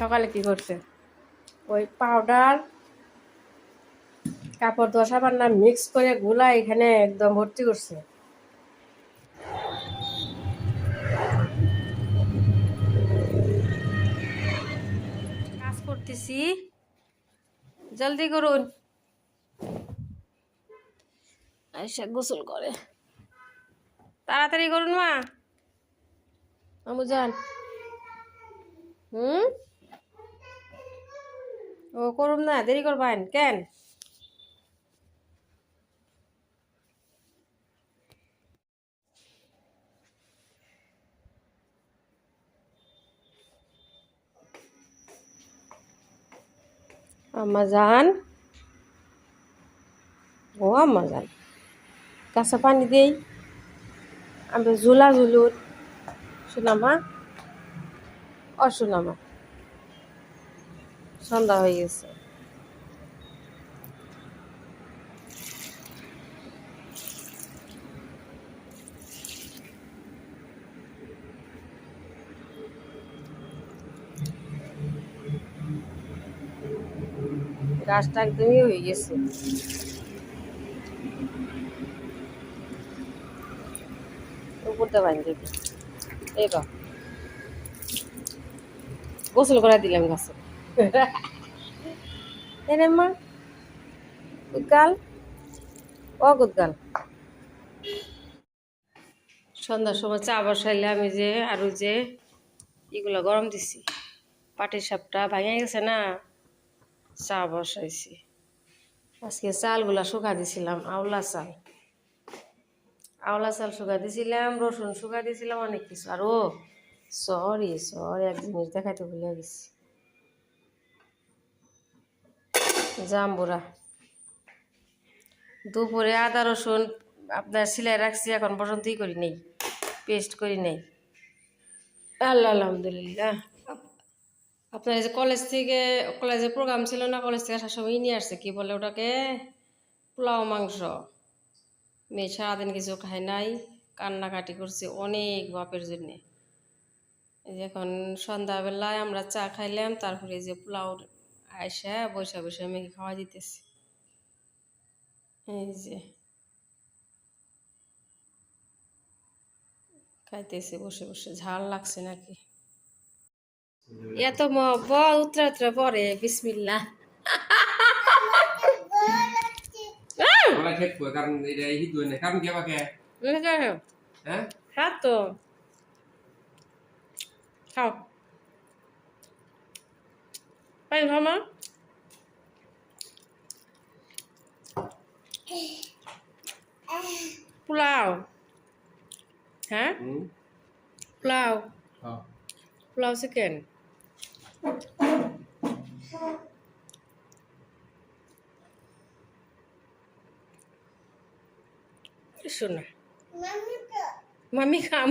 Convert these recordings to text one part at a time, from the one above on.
সকালে কি করছে? ওই পাউডার কাপড় ধোয়া সাবান না মিক্স করে গুলা এখানে একদম ভর্তি করছে। কাজ করতেছি। জলদি করুন। গোসল করে। তাড়াতাড়ি করুন মা। আমু যান। হুম? ও করুন না, দেরি করবেন কেন? আম্মা যান ও আম্মা যান কাঁচা পানি দেই। আমি ঝুলা ঝুলুন শোনামা ও শোনামা সন্ধ্যা হয়ে গেছে। গাছটা একদমই হয়ে গেছে। উপরতে বান যাবে এই গোসল করে দিলাম গাছে। এনে মা উদ্গাল ও উদ্গাল সন্ধ্যার সময় চা বসাইলে আমি যে, আরও যে এগুলো গরম দিছি। পাটির সাপটা ভাঙে গেছে না, চা বসাইছি। আজকে চালগুলা শুকা দিছিলাম, আওলা চাল। আওলা চাল শুকা দিছিলাম, রসুন শুকা দিছিলাম, অনেক কিছু। আর ও সরি সরি এক জিনিস দেখাইতে ভুলে গেছি। জাম্বুরা দুপুরে আদা রসুন আপনার সিলাই রাখছি, এখন পর্যন্তই করি নেই পেস্ট করি নেই। আল্লাহ, আলহামদুলিল্লাহ। আপনার এই যে কলেজ থেকে কলেজে প্রোগ্রাম ছিল না কলেজ থেকে আসার সময় নিয়ে আসছে, কি বলে ওটাকে? পোলাও মাংস। মেয়ে সারাদিন কিছু খায় নাই, কান্নাকাটি করছে অনেক বাপের জন্যে। এখন সন্ধ্যাবেলায় আমরা চা খাইলাম, তারপরে যে পোলাও আইসা বৈশা বৈশা মেয়েকে খাওয়া দিতেছি? এই যে। খাইতেছে বসে বসে। ঝাল লাগছে নাকি? এত উতরা উতরা পরে বিসমিল্লা। ওরা তো খাও পাই মামা পোলাও হ্যাঁ পোলাও পোলাও চিকেন শোনা মামি খাম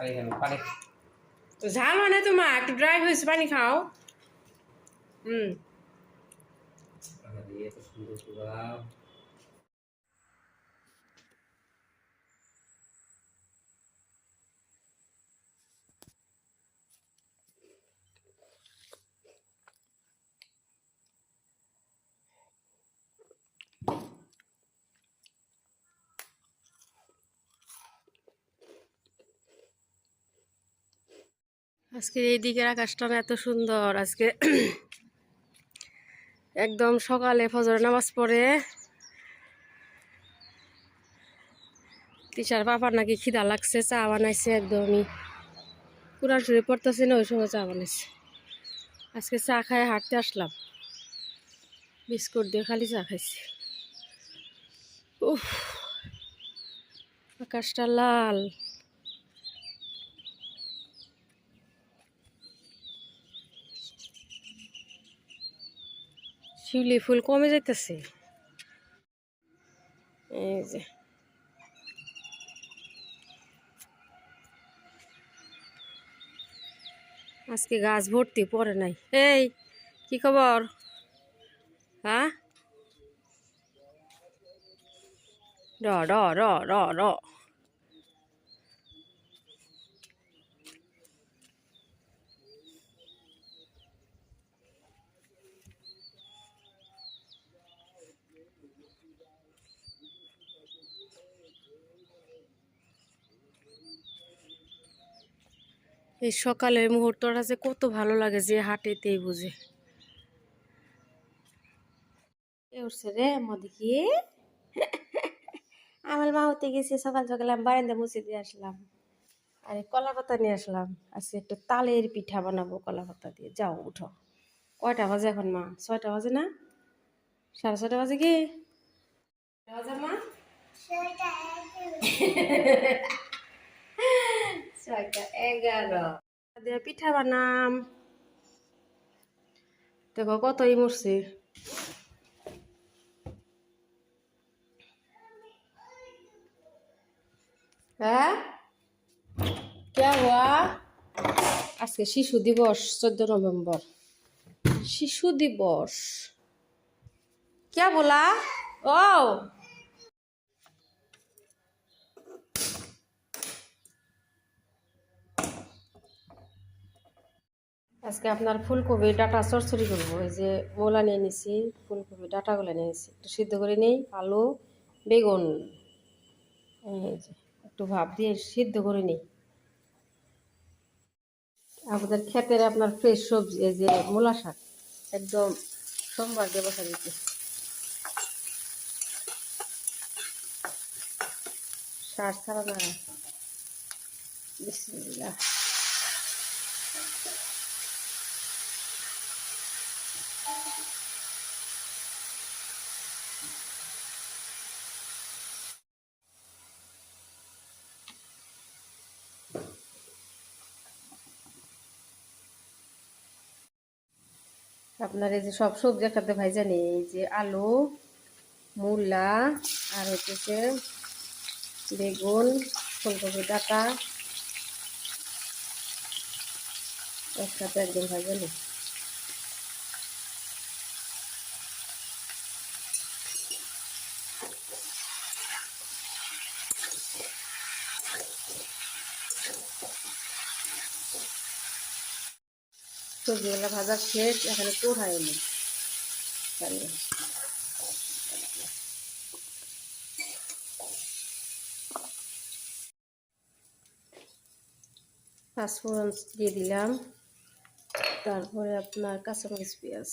আরে এখানে পানি তো ঝাল মানে তো মা একটু ড্রাই হয়েছে পানি খাও। হুম আজকে এই দিকের আকাশটা এত সুন্দর। আজকে একদম সকালে ফজর নামাজ পড়ে। তিশার পাপার নাকি খিদা লাগছে, চা বানাইছে একদমই। কোরআন শরীফ পড়তেছে না, ওই সময় চা বানাইছে। আজকে চা খায় হাঁটতে আসলাম। বিস্কুট দিয়ে খালি চা খাইছি। উফ, আকাশটা লাল। শিউলি ফুল কমে যাইতেছে। এই যে। আজকে গাছ ভর্তি, পরে নাই। এই, কি খবর? হ্যাঁ? র র র র র। এই সকালের মুহূর্তটা যে কত ভালো লাগে যে হাঁটেতেই বুঝে। উঠছে রে মদিকি। আমার মা হতে গেছে সকাল সকালে আমি বারান্দা মুছে দিয়ে আসলাম। আরে কলা পাতা নিয়ে আসলাম। আজকে একটু তালের পিঠা বানাবো কলা পাতা দিয়ে। যাও উঠো। কয়টা বাজে এখন মা? ছয়টা বাজে না? সাড়ে ছয়টা বাজে কি? বাজে মা? দেখো কতই মরছে হ্যাঁ কে হওয়া আজকে শিশু দিবস চোদ্দ নভেম্বর শিশু দিবস কে বলা ও আজকে আপনার ফুলকপি ডাটা চরচড়ি করব। এই যে মোলা নিয়ে নিছি, ফুলকপি ডাটাগুলো নিয়ে নিছি। একটু সিদ্ধ করে নিই, আলু, বেগুন একটু ভাপ দিয়ে সিদ্ধ করে নিই। আমাদের ক্ষেতের আপনার ফ্রেশ সবজি, এই যে মূলা শাক, একদম সোমবার দিয়ে বসা দিতে সার ছাড়া না আপনার এই যে সব সবজি একসাথে ভাই জানি এই যে আলু, মূলা, আর হচ্ছে বেগুন, ফুলকপি, ডাটা। একসাথে একদম ভাই নেই সবজিগুলো ভাজা শেষ এখানে কোড়াই নি। তাহলে। পাঁচফোড়ন দিয়ে দিলাম। তারপরে আপনার কাঁচামরিচ পেঁয়াজ।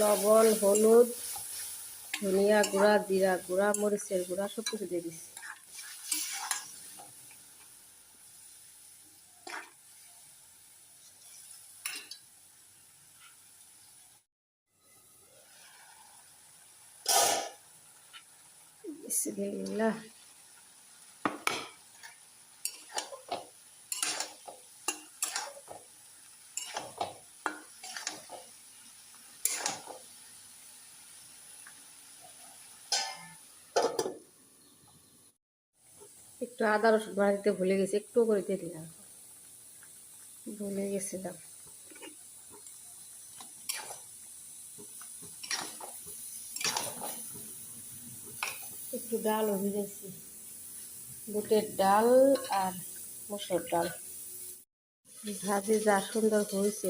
লবণ হলুদ ধনিয়া গুঁড়া জিরা গুঁড়া মরিচের গুঁড়া সব কিছু দিয়ে দিচ্ছি। বিসমিল্লাহ একটু আদা রসুন বাড়া দিতে ভুলে গেছি, একটু করে দিয়ে দিলাম। ভুলে গেছিলাম। একটু ডালও ভিজেছি বুটের ডাল আর মসুর ডাল। ভাজি যা সুন্দর হয়েছে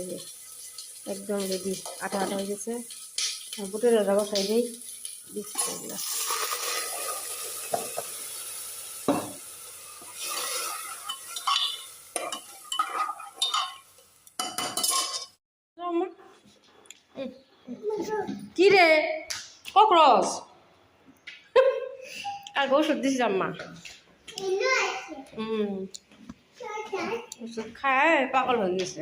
একদম রেডি আটা আটা হয়ে গেছে। বুটের ডাল বসাই দিই বিসমিল্লাহ কি রে কক্রস আর ওষুধ দিস আম্মা হুম ওষুধ খায় পাগল হয়ে গেছে।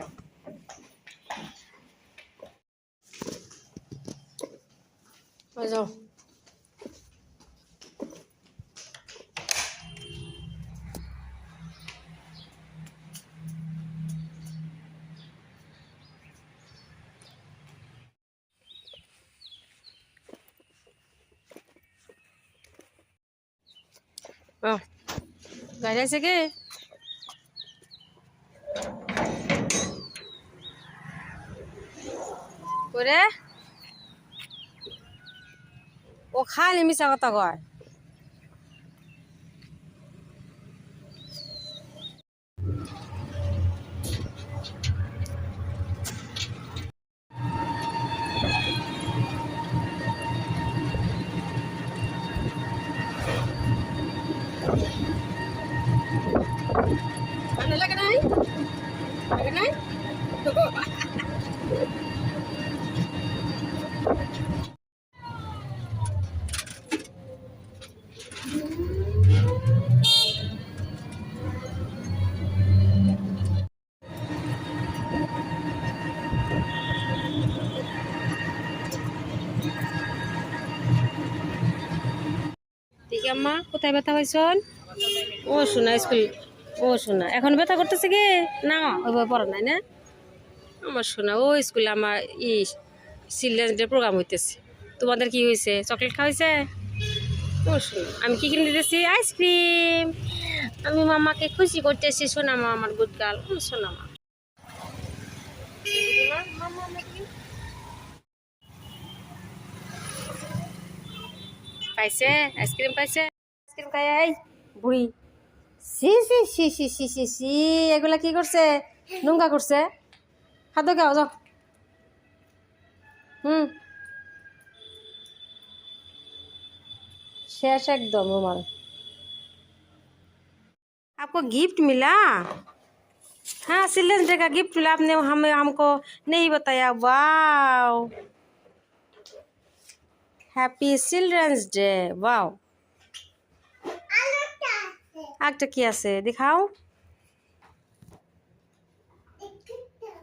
যাও। আছে কে? করে ও খালি মিশা কথা কয়। আম্মা, কোথায় ব্যথা হয়েছন? ও শোনা, স্কুল, ও শোনা। এখন ব্যথা করতেছে কি? না, ওইভাবে পড়া নাই না? আমার শোনা, ও স্কুলে আমার ই চিলড্রেন্স ডে প্রোগ্রাম হইতেছে। তোমাদের কি হয়েছে? চকলেট খাওয়াইছে? ও শোনা, আমি কি কিনে দিতেছি? আইসক্রিম। আমি মামাকে খুশি করতেছি, শোনা মা, আমার গুড গার্ল ও শোনা পাইছে আইসক্রিম পাইছে আইসক্রিম খাই আই বুড়ি C C C C C C C এগুলা কি করছে নোংরা করছে খাদ্য খাও যাও হুম शेष एकदम हमारा आपको गिफ्ट मिला हाँ चिल्ड्रंस डे का गिफ्ट मिला आपने हमें हमको नहीं बताया वाओ হ্যাপি চিলড্রেন্স ডে বাও একটা কি আছে? দেখাও।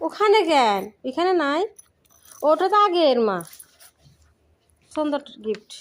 ওখানে গেল এখানে নাই? ওটা তো আগের মা। সুন্দর গিফট